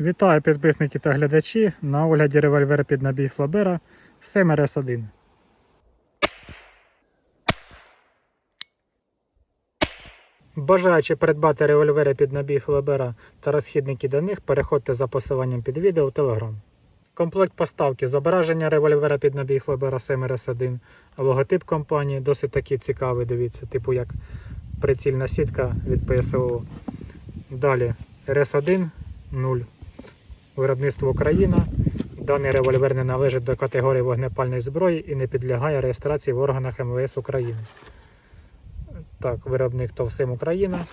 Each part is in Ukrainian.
Вітаю підписники та глядачі. На огляді револьвер під набій Флабера 7RS1. Бажаючи придбати револьвери під набій Флабера та розхідники до них, переходьте за посиланням під відео в Telegram. Комплект поставки зображення револьвера під набій Флабера 7RS1, логотип компанії досить такий цікавий, дивіться, типу як прицільна сітка від ПСО. Далі RS1 0. Виробництво Україна. Даний револьвер не належить до категорії вогнепальної зброї і не підлягає реєстрації в органах МВС України. Так, виробник Товсим Україна.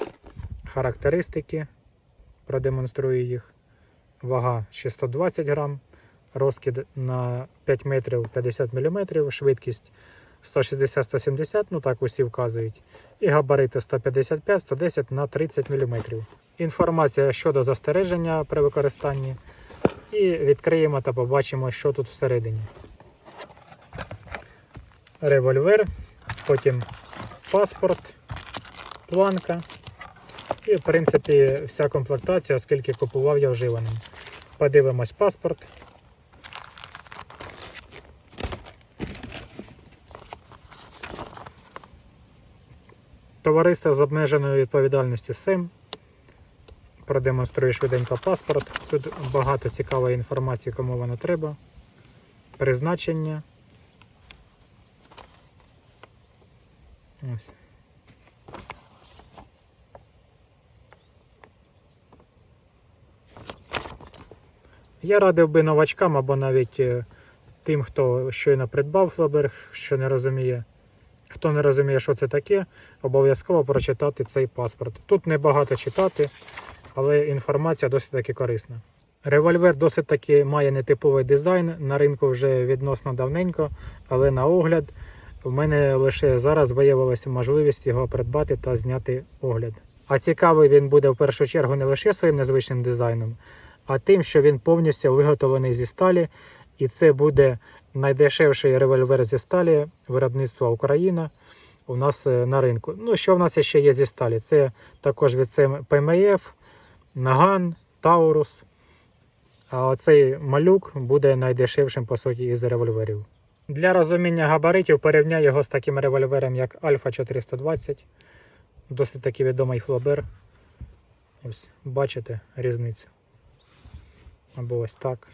Характеристики. Продемонструю їх. Вага 620 грам, розкид на 5 метрів 50 мм, швидкість 160-170, ну так усі вказують. І габарити 155-110 на 30 мм. Інформація щодо застереження при використанні. І відкриємо та побачимо, що тут всередині. Револьвер, потім паспорт, планка. І, в принципі, вся комплектація, оскільки купував я вживаним. Подивимось паспорт. Товариство з обмеженою відповідальністю СИМ. Продемонструю швиденько паспорт. Тут багато цікавої інформації, кому воно треба. Призначення. Ось. Я радив би новачкам або навіть е, тим, хто щойно придбав флабер, що не розуміє. Хто не розуміє, що це таке, обов'язково прочитати цей паспорт. Тут небагато читати, але інформація досить таки корисна. Револьвер досить таки має нетиповий дизайн. На ринку вже відносно давненько, але на огляд в мене лише зараз виявилася можливість його придбати та зняти огляд. А цікавий він буде в першу чергу не лише своїм незвичним дизайном, а тим, що він повністю виготовлений зі сталі, і це буде найдешевший револьвер зі сталі виробництва Україна у нас е, на ринку. Ну, що в нас ще є зі сталі? Це також від ПМФ, Наган, Таурус. А оцей малюк буде найдешевшим по суті із револьверів. Для розуміння габаритів порівняю його з таким револьвером, як Альфа 420. Досить таки відомий флобер. Ось, бачите різницю. Або ось так.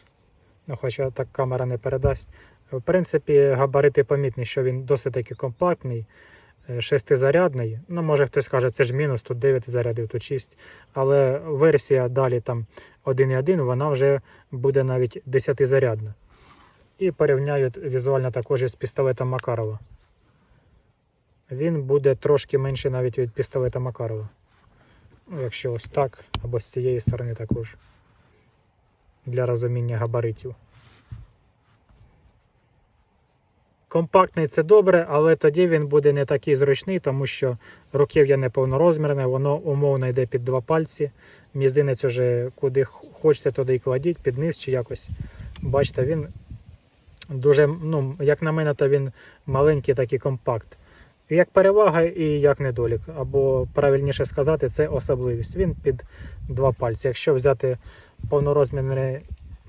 Ну, хоча так камера не передасть. В принципі, габарити помітні, що він досить таки компактний, е, шестизарядний. Ну, може хтось скаже, це ж мінус, тут 9 зарядів, тут 6. Але версія далі там 1.1, вона вже буде навіть 10-зарядна. І порівняють візуально також із пістолетом Макарова. Він буде трошки менший навіть від пістолета Макарова. Ну, якщо ось так, або з цієї сторони також. Для розуміння габаритів. Компактний це добре, але тоді він буде не такий зручний, тому що руків'я неповнорозмірне, воно умовно йде під два пальці. Мізинець уже куди хочете, туди і кладіть, під низ чи якось. Бачите, він дуже, ну, як на мене, то він маленький такий компакт. Як перевага і як недолік. Або правильніше сказати, це особливість. Він під два пальці. Якщо взяти повнорозмірний,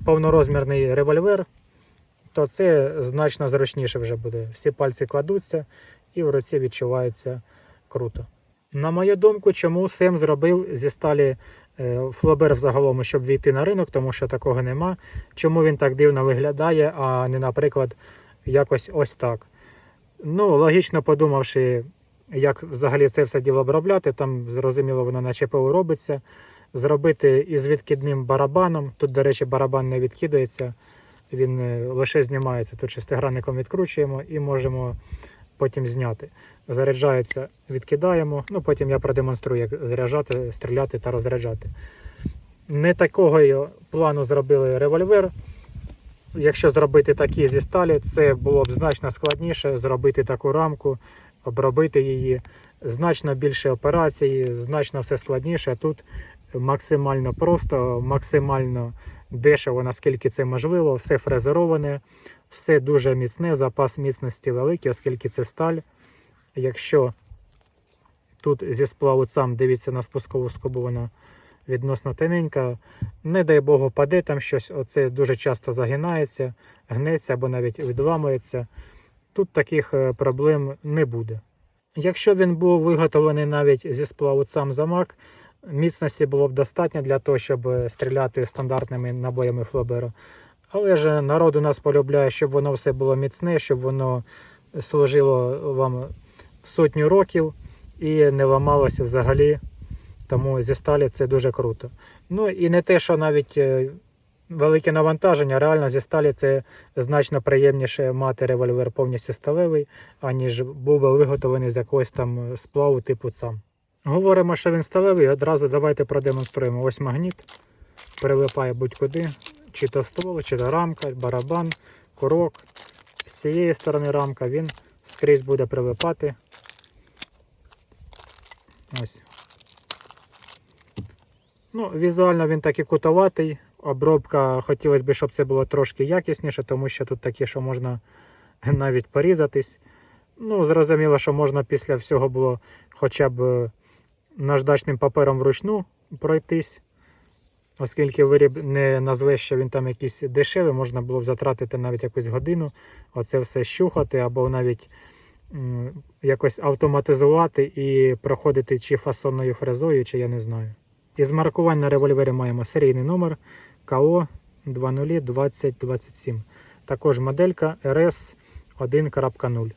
повнорозмірний револьвер, то це значно зручніше вже буде. Всі пальці кладуться і в руці відчувається круто. На мою думку, чому Сем зробив зі сталі е, флобер взагалом, щоб війти на ринок, тому що такого нема. Чому він так дивно виглядає, а не, наприклад, якось ось так. Ну, логічно подумавши, як взагалі це все діло обробляти, там зрозуміло, воно на ЧПУ робиться. Зробити із відкидним барабаном. Тут, до речі, барабан не відкидається, він е, лише знімається. Тут шестигранником відкручуємо і можемо потім зняти. Заряджається, відкидаємо. Ну, потім я продемонструю, як заряджати, стріляти та розряджати. Не такого плану зробили револьвер. Якщо зробити такі зі сталі, це було б значно складніше зробити таку рамку, обробити її. Значно більше операцій, значно все складніше. Тут максимально просто, максимально дешево, наскільки це можливо, все фрезероване, все дуже міцне, запас міцності великий, оскільки це сталь. Якщо тут зі сплаву сам дивіться на спускову скобу, вона відносно тоненька. Не дай Бог впаде там щось, оце дуже часто загинається, гнеться або навіть відламується. Тут таких е, проблем не буде. Якщо він був виготовлений навіть зі сплаву сам замок, міцності було б достатньо для того, щоб е, стріляти стандартними набоями Флобера. Але ж народ у нас полюбляє, щоб воно все було міцне, щоб воно служило вам сотню років і не ламалося взагалі. Тому зі сталі це дуже круто. Ну і не те, що навіть е, велике навантаження, реально зі сталі це значно приємніше мати револьвер повністю сталевий, аніж був би виготовлений з якогось там сплаву типу цам. Говоримо, що він сталевий, одразу давайте продемонструємо. Ось магніт, перелипає будь-куди, чи то ствол, чи то рамка, барабан, курок. З цієї сторони рамка він скрізь буде прилипати. Ось. Ну, візуально він такий кутоватий. Обробка хотілося б, щоб це було трошки якісніше, тому що тут такі, що можна навіть порізатись. Ну, зрозуміло, що можна після всього було хоча б е, наждачним папером вручну пройтись, оскільки виріб не назве, що він там якийсь дешевий, можна було б затратити навіть якусь годину, оце все щухати, або навіть якось автоматизувати і проходити чи фасонною фрезою, чи я не знаю. Із маркувань на револьвері маємо серійний номер КО 202027. Також моделька RS 1.0.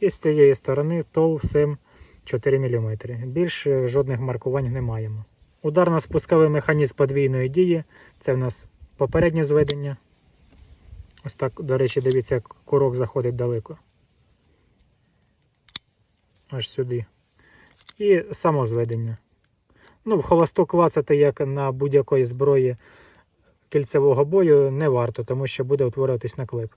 І з цієї сторони TOW SEM 4 мм. Більше жодних маркувань не маємо. Ударно-спусковий механізм подвійної дії. Це в нас попереднє зведення. Ось так, до речі, дивіться, як курок заходить далеко. Аж сюди. І самозведення. Ну, в холосту клацати, як на будь-якої зброї кільцевого бою, не варто, тому що буде утворюватись наклеп.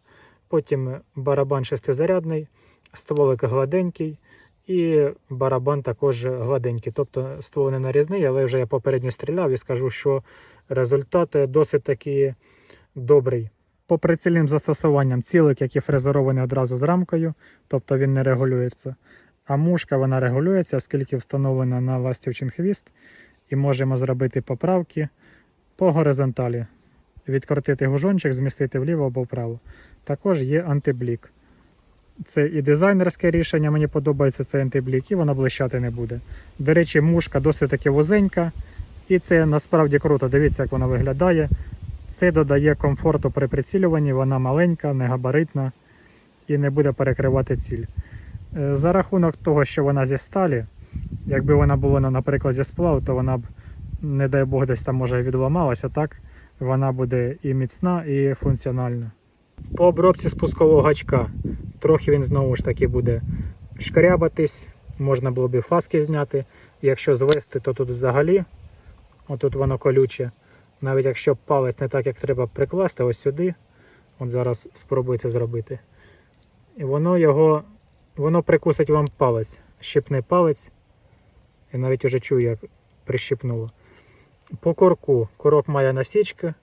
Потім барабан шестизарядний, стволик гладенький, і барабан також гладенький. Тобто ствол не нарізний, але вже я попередньо стріляв і скажу, що результат досить таки добрий. По прицільним застосуванням цілик, які фрезеровані одразу з рамкою, тобто він не регулюється. А мушка вона регулюється, оскільки встановлена на ластівчин хвіст, і можемо зробити поправки по горизонталі. Відкрутити гужончик, змістити вліво або вправо. Також є антиблік. Це і дизайнерське рішення, мені подобається цей антиблік, і вона блищати не буде. До речі, мушка досить таки вузенька, і це насправді круто. Дивіться, як вона виглядає. Це додає комфорту при прицілюванні, вона маленька, негабаритна і не буде перекривати ціль. Е, За рахунок того, що вона зі сталі, якби вона була, наприклад, зі сплаву, то вона б, не дай Бог, десь там може відламалася, так? Вона буде і міцна, і функціональна. По обробці спускового гачка трохи він знову ж таки буде шкрябатись, можна було б і фаски зняти. Якщо звести, то тут взагалі, отут воно колюче. Навіть якщо палець не так, як треба прикласти, ось сюди, от зараз спробую це зробити. І воно його, воно прикусить вам палець, щипне палець. Я навіть уже чую, як прищипнуло. По корку. Корок має насічки.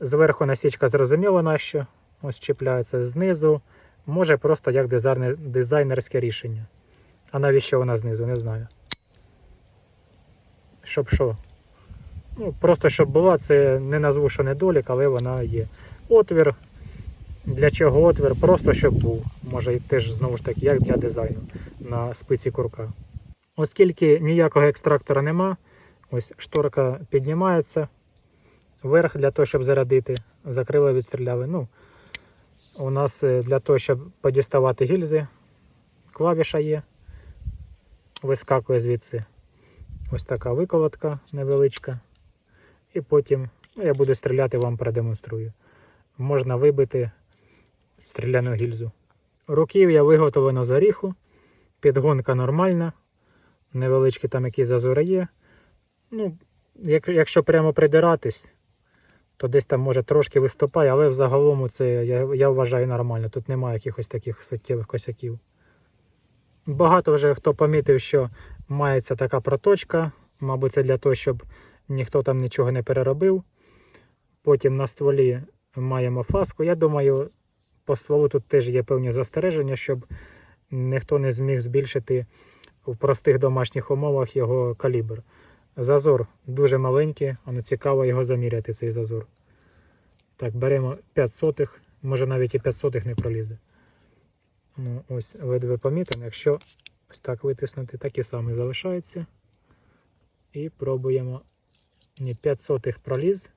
Зверху насічка зрозуміло нащо. Ось чіпляється знизу. Може просто як дизайнер, дизайнерське рішення. А навіщо вона знизу, не знаю. Щоб що? Ну, просто щоб була, це не назву, що недолік, але вона є. Отвір. Для чого отвір? Просто щоб був. Може теж знову ж таки, як для дизайну на спиці курка. Оскільки ніякого екстрактора нема, ось шторка піднімається вверх для того, щоб зарядити. Закрили, відстріляли. Ну, у нас е, для того, щоб подіставати гільзи, клавіша є, вискакує звідси ось така виколотка невеличка. І потім ну, я буду стріляти, вам продемонструю. Можна вибити стріляну гільзу. Руків'я виготовлено з оріху, підгонка нормальна, невеличкі там якісь зазори є. Ну, як, якщо прямо придиратись, то десь там може трошки виступає, але взагалом це я, я вважаю нормально. Тут немає якихось таких суттєвих косяків. Багато вже хто помітив, що мається така проточка. Мабуть, це для того, щоб ніхто там нічого не переробив. Потім на стволі маємо фаску. Я думаю, по стволу тут теж є певні застереження, щоб ніхто не зміг збільшити в простих домашніх умовах його калібр. Зазор дуже маленький, але цікаво його заміряти, цей зазор. Так, беремо 5 сотих, може навіть і 5 сотих не пролізе. Ну, ось ледве помітно. Якщо ось так витиснути, так і саме залишається. І пробуємо. Ні, 5 сотих проліз,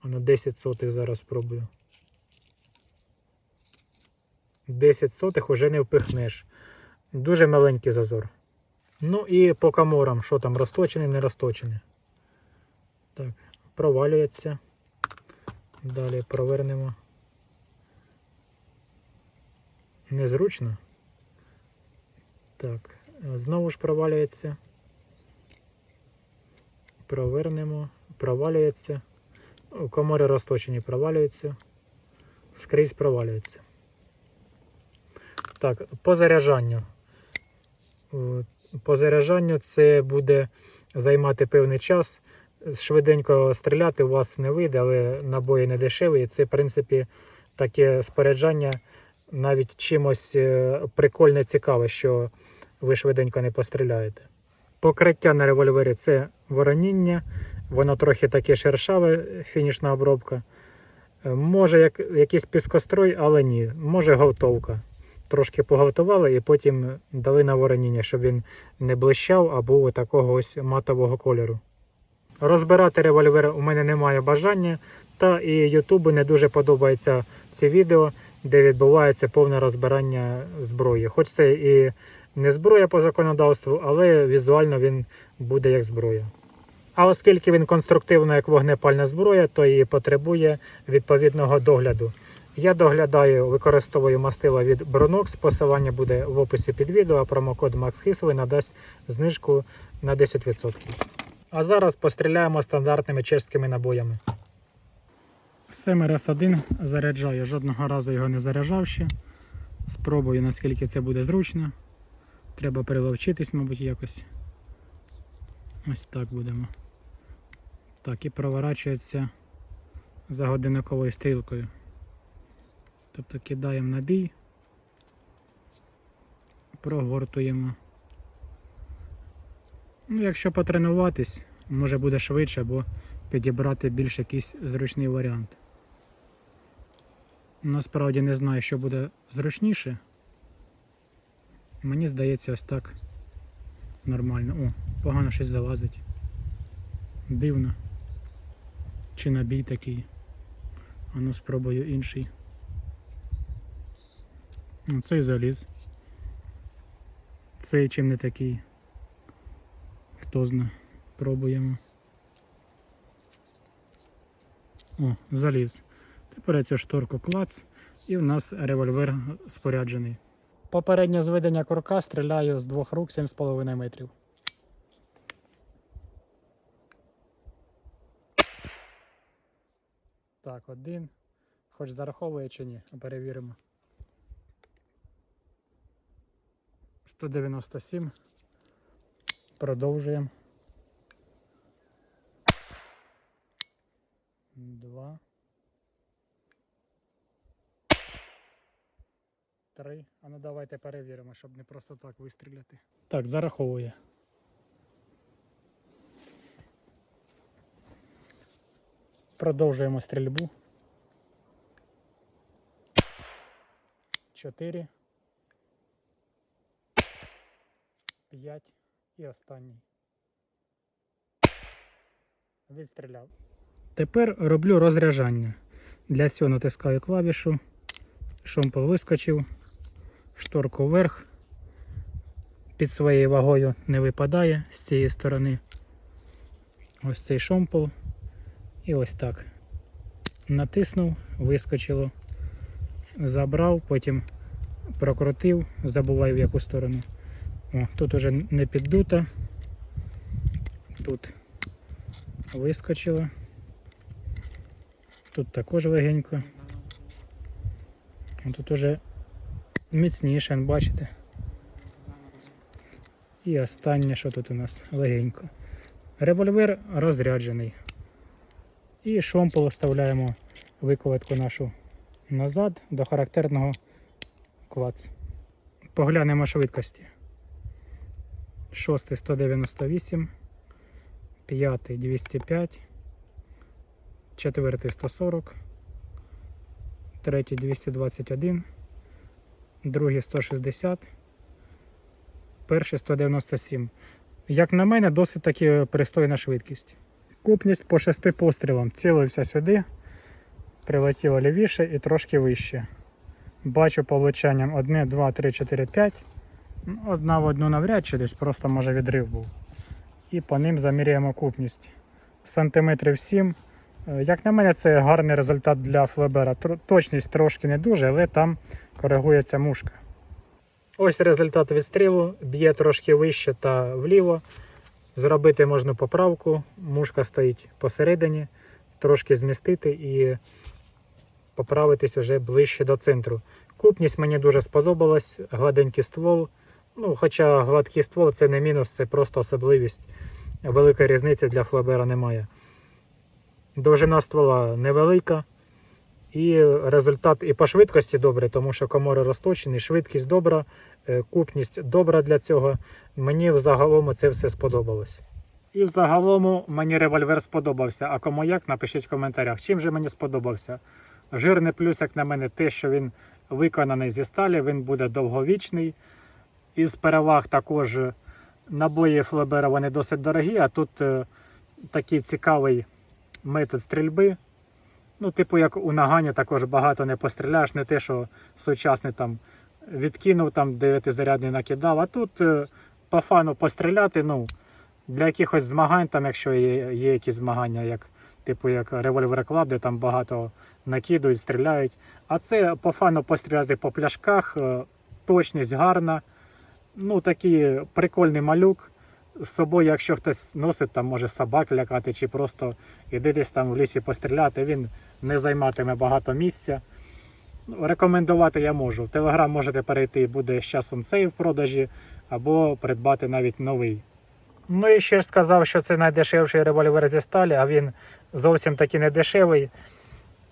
а на 10 сотих зараз спробую. 10 сотих уже не впихнеш. Дуже маленький зазор. Ну і по каморам, що там розточений, не розточений. Так, провалюється. Далі провернемо. Незручно. Так, знову ж провалюється. Провернемо. Провалюється. Комори розточені провалюються. Скрізь провалюється. Так, по заряджанню. По заряджанню це буде займати певний час. Швиденько стріляти у вас не вийде, але набої не дешеві. І це, в принципі, таке споряджання навіть чимось е, прикольне цікаве, що ви швиденько не постріляєте. Покриття на револьвері це вороніння, воно трохи таке шершаве, фінішна обробка. Е, Може як, якийсь піскострой, але ні. Може галтовка. Трошки погалтували і потім дали на вороніння, щоб він не блищав або такого ось матового кольору. Розбирати револьвер у мене немає бажання, та і Ютубу не дуже подобаються ці відео, де відбувається повне розбирання зброї. Хоч це і не зброя по законодавству, але візуально він буде як зброя. А оскільки він конструктивно як вогнепальна зброя, то і потребує відповідного догляду. Я доглядаю, використовую мастила від Brunox. Посилання буде в описі під відео, а промокод MaxHisовий надасть знижку на 10%. А зараз постріляємо стандартними чеськими набоями. Семер С1 заряджаю, жодного разу його не заряджав ще. Спробую, наскільки це буде зручно. Треба приловчитись, мабуть, якось. Ось так будемо. Так, і проворачується за годинниковою стрілкою. Тобто кидаємо набій, прогортуємо. Ну, якщо потренуватись, може буде швидше або підібрати більш якийсь зручний варіант. Насправді не знаю, що буде зручніше. Мені здається, ось так нормально. О, погано щось залазить. Дивно. Чи набій такий. А ну спробую інший. Ну, цей заліз. Цей чим не такий. Хто зна. Пробуємо. О, заліз. Тепер цю шторку клац і в нас револьвер споряджений. Попереднє зведення курка стріляю з двох рук 7,5 метрів. Так, один. Хоч зараховує чи ні, перевіримо. 197. Продовжуємо. Два. Три. А ну давайте перевіримо, щоб не просто так вистріляти. Так, зараховує. Продовжуємо стрільбу. Чотири. П'ять і останній. Відстріляв. Тепер роблю розряджання. Для цього натискаю клавішу. Шомпол вискочив, шторку вверх. Під своєю вагою не випадає з цієї сторони. Ось цей шомпол. І ось так. Натиснув, вискочило, забрав, потім прокрутив, забуваю в яку сторону. О, тут уже не піддуто. Тут вискочило. Тут також легенько. Тут уже міцніше, бачите. І останнє, що тут у нас легенько. Револьвер розряджений. І шомпол вставляємо виколотку нашу назад до характерного клац. Поглянемо швидкості. Шостий 198, п'ятий 205, четвертий 140, третій 221, другий 160, перший 197. Як на мене, досить таки пристойна швидкість. Купність по шести пострілам. Цілився сюди, прилетіло лівіше і трошки вище. Бачу по влучанням 1, 2, 3, 4, 5. Одна в одну навряд чи десь просто може відрив був. І по ним заміряємо купність. Сантиметрів 7. Е, Як на мене, це гарний результат для флебера. Точність трошки не дуже, але там коригується мушка. Ось результат відстрілу. Б'є трошки вище та вліво. Зробити можна поправку. Мушка стоїть посередині, трошки змістити і поправитись уже ближче до центру. Купність мені дуже сподобалась, гладенький ствол. Ну, хоча гладкий ствол це не мінус, це просто особливість. Великої різниці для флабера немає. Довжина ствола невелика. І результат і по швидкості добре, тому що комори розточені, швидкість добра, е, купність добра для цього. Мені взагалом це все сподобалось. І взагалом мені револьвер сподобався. А кому як, напишіть в коментарях, чим же мені сподобався. Жирний плюс, як на мене, те, що він виконаний зі сталі, він буде довговічний. Із переваг також набої флебера вони досить дорогі, а тут е, такий цікавий метод стрільби. Ну, типу, як у нагані також багато не постріляєш, не те, що сучасний там відкинув, там дев'ятизарядний накидав. А тут е, по фану постріляти, ну, для якихось змагань, там, якщо є, є якісь змагання, як типу як Revolver Club, де там багато накидують, стріляють. А це по фану постріляти по пляшках, е, точність гарна. Ну, такий прикольний малюк. З собою, якщо хтось носить, там може собак лякати, чи просто іде десь там в лісі постріляти, він не займатиме багато місця. Рекомендувати я можу. В Телеграм можете перейти, буде з часом цей в продажі, або придбати навіть новий. Ну і ще ж сказав, що це найдешевший револьвер зі сталі, а він зовсім таки не дешевий.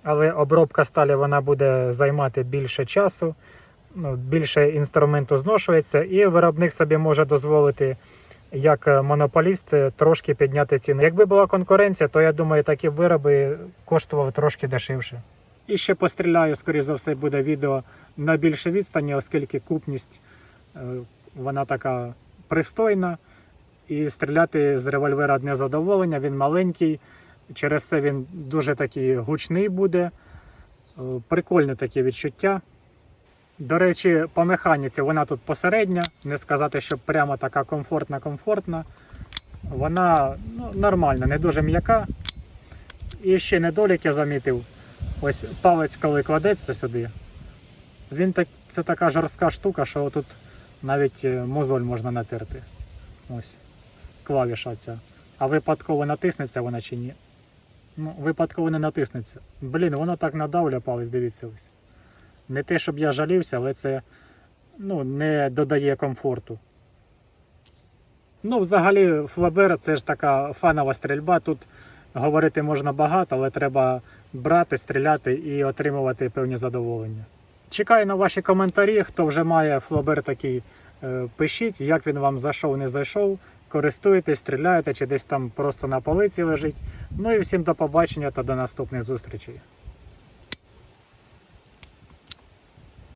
Але обробка сталі вона буде займати більше часу, ну, більше інструменту зношується, і виробник собі може дозволити, як е, монополіст, е, трошки підняти ціну. Якби була конкуренція, то я думаю, такі вироби коштували трошки дешевше. І ще постріляю, скоріш за все, буде відео на більшій відстані, оскільки купність е, вона така пристойна. І стріляти з револьвера одне задоволення, він маленький, через це він дуже такий гучний буде. Прикольне таке відчуття. До речі, по механіці вона тут посередня, не сказати, що прямо така комфортна-комфортна. Вона ну, нормальна, не дуже м'яка. І ще недолік я замітив. Ось палець, коли кладеться сюди, він так, це така жорстка штука, що тут навіть е, мозоль можна натерти. Ось клавіша ця. А випадково натиснеться вона чи ні? Ну, випадково не натиснеться. Блін, воно так надавлює палець, дивіться ось. Не те, щоб я жалівся, але це ну, не додає комфорту. Ну, взагалі, флабер це ж така фанова стрільба. Тут говорити можна багато, але треба брати, стріляти і отримувати певні задоволення. Чекаю на ваші коментарі. Хто вже має флабер такий, е, пишіть, як він вам зайшов, не зайшов. Користуєтесь, стріляєте чи десь там просто на полиці лежить. Ну і всім до побачення та до наступних зустрічей.